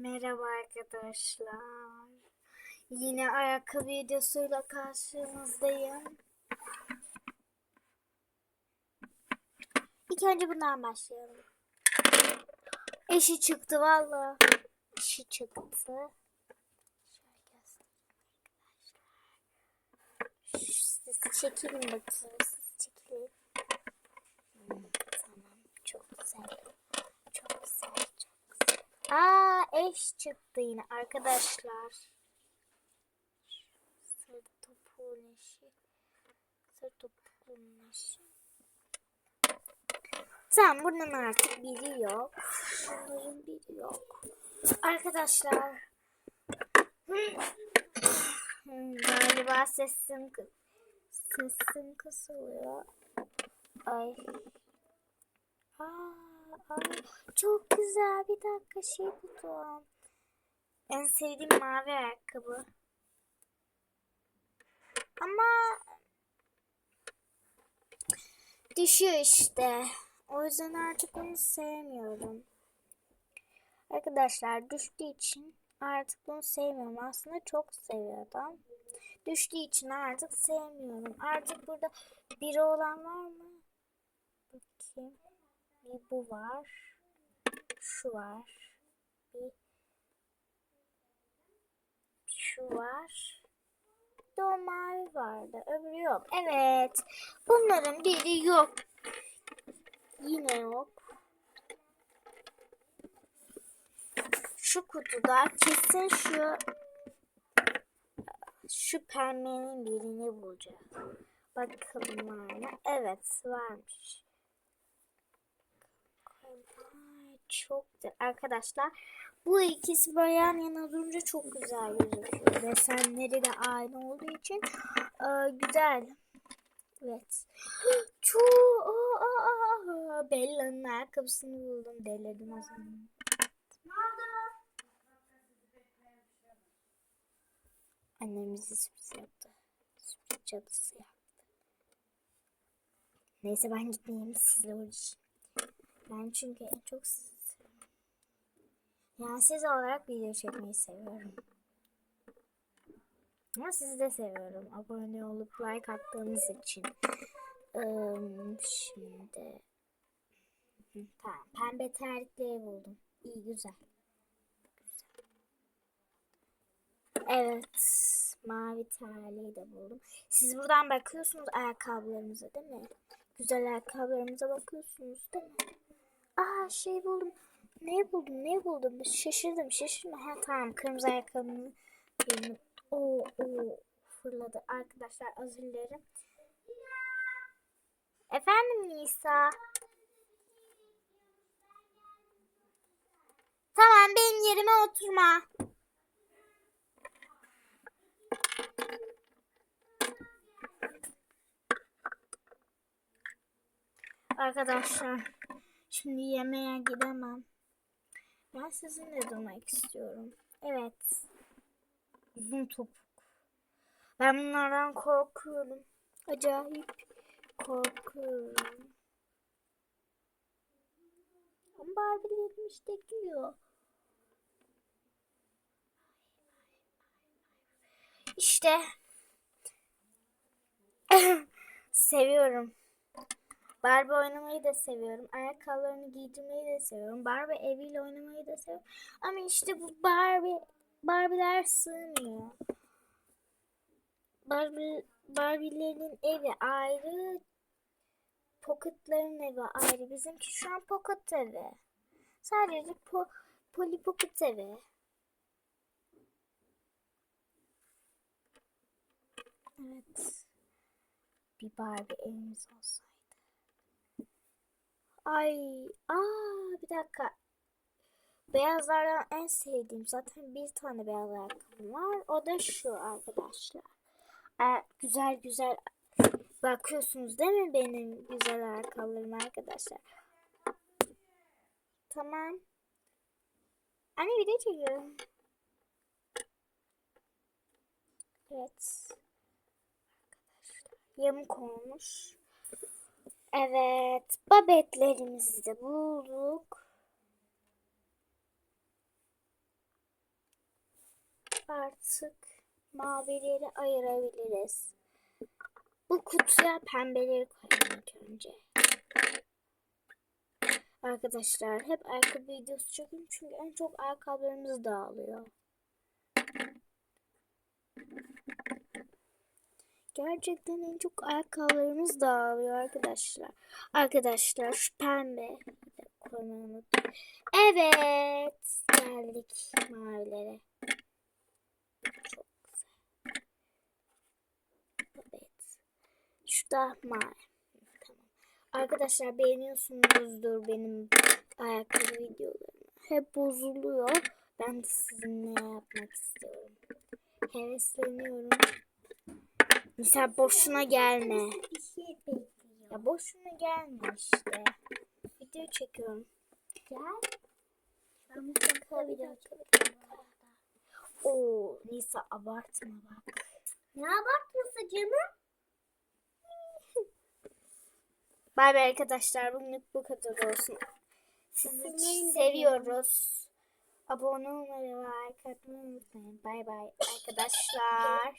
Merhaba arkadaşlar. Yine ayakkabı videosuyla karşınızdayım. İlk önce bundan başlayalım. Eşi çıktı valla. Eşi çıktı. Arkadaşlar. Siz çekilin bakayım. Siz çekilin. Hmm, tamam. Çok güzel. Çok güzel. Çok güzel. Aa eş çıktı yine arkadaşlar. Sarı topuğun eşi. Sarı topuğun eşi. Tamam bunun artık biri yok. Bunların biri yok. Arkadaşlar. Hmm, Galiba sesim sesim kısılıyor. Ay. Aa. Çok güzel. Bir dakika şey buldum. En sevdiğim mavi ayakkabı. Ama düşüyor işte. O yüzden artık onu sevmiyorum. Arkadaşlar düştüğü için artık bunu sevmiyorum. Aslında çok seviyordum. Düştüğü için artık sevmiyorum. Artık burada biri olan var mı? Bakayım. Bir bu var. Şu var. Bir şu var. Bir mavi vardı. Öbürü yok. Evet. Bunların biri yok. Yine yok. Şu kutuda kesin şu şu pembenin birini bulacağız. Bakalım var mı? Evet varmış. Ay, çok güzel. Arkadaşlar bu ikisi böyle yan yana durunca çok güzel gözüküyor. Desenleri de aynı olduğu için e, güzel. Evet. Bella'nın ayakkabısını buldum. Deledim o zaman. Annem bize sürpriz yaptı. Sürpriz cadısı yaptı. Neyse ben gitmeyeyim sizle uğraşayım. Ben çünkü en çok sizi. Yani siz olarak video çekmeyi seviyorum. Ama sizi de seviyorum. Abone olup like attığınız için. Şimdi. Tamam. Pembe terlikleri buldum. İyi güzel. Evet. Mavi terliği de buldum. Siz buradan bakıyorsunuz ayakkabılarınıza değil mi? Güzel ayakkabılarımıza bakıyorsunuz değil mi? Aa şey buldum. Ne buldum? Ne buldum? Şaşırdım. Şaşırdım. Ha tamam. Kırmızı ayakkabımı benim. Oo, oo fırladı. Arkadaşlar özür dilerim. Efendim Nisa. Tamam benim yerime oturma. Arkadaşlar şimdi yemeğe gidemem. Ben sizinle durmak istiyorum. Evet. Uzun topuk. Ben bunlardan korkuyorum. Acayip korkuyorum. Ama Barbie'lerim işte giyiyor. İşte. Seviyorum. Barbie oynamayı da seviyorum. Ayakkabılarını giydirmeyi de seviyorum. Barbie eviyle oynamayı da seviyorum. Ama işte bu Barbie Barbie'ler sığmıyor. Barbie Barbie'lerin evi ayrı. Pocket'ların evi ayrı. Bizimki şu an Pocket evi. Sadece po Polly Pocket evi. Evet. Bir Barbie evimiz olsaydı. Ay, aa bir dakika. Beyazlardan en sevdiğim zaten bir tane beyaz ayakkabım var. O da şu arkadaşlar. Ee, güzel güzel bakıyorsunuz değil mi benim güzel ayakkabılarım arkadaşlar? Tamam. Anne video çekiyorum. Evet. Arkadaşlar yamuk olmuş. Evet. Babetlerimizi de bulduk. artık mavileri ayırabiliriz. Bu kutuya pembeleri koyalım önce. Arkadaşlar hep ayakkabı videosu çekin çünkü en çok ayakkabılarımız dağılıyor. Gerçekten en çok ayakkabılarımız dağılıyor arkadaşlar. Arkadaşlar şu pembe. Evet geldik mavilere. Çok güzel. Evet. Şu da mavi. Tamam. Arkadaşlar beğeniyorsunuzdur benim ayakkabı videolarımı. Hep bozuluyor. Ben de sizinle yapmak istiyorum. Hevesleniyorum. Mesela boşuna gelme. Şey. Ya boşuna gelme işte. Video çekiyorum. Gel. Ben dakika. Oo Nisa abartma bak. Ne abartması canım? Bay bay arkadaşlar bugünlük bu kadar olsun. Sizi seviyoruz. Abone olmayı ve like atmayı unutmayın. Bay bay arkadaşlar.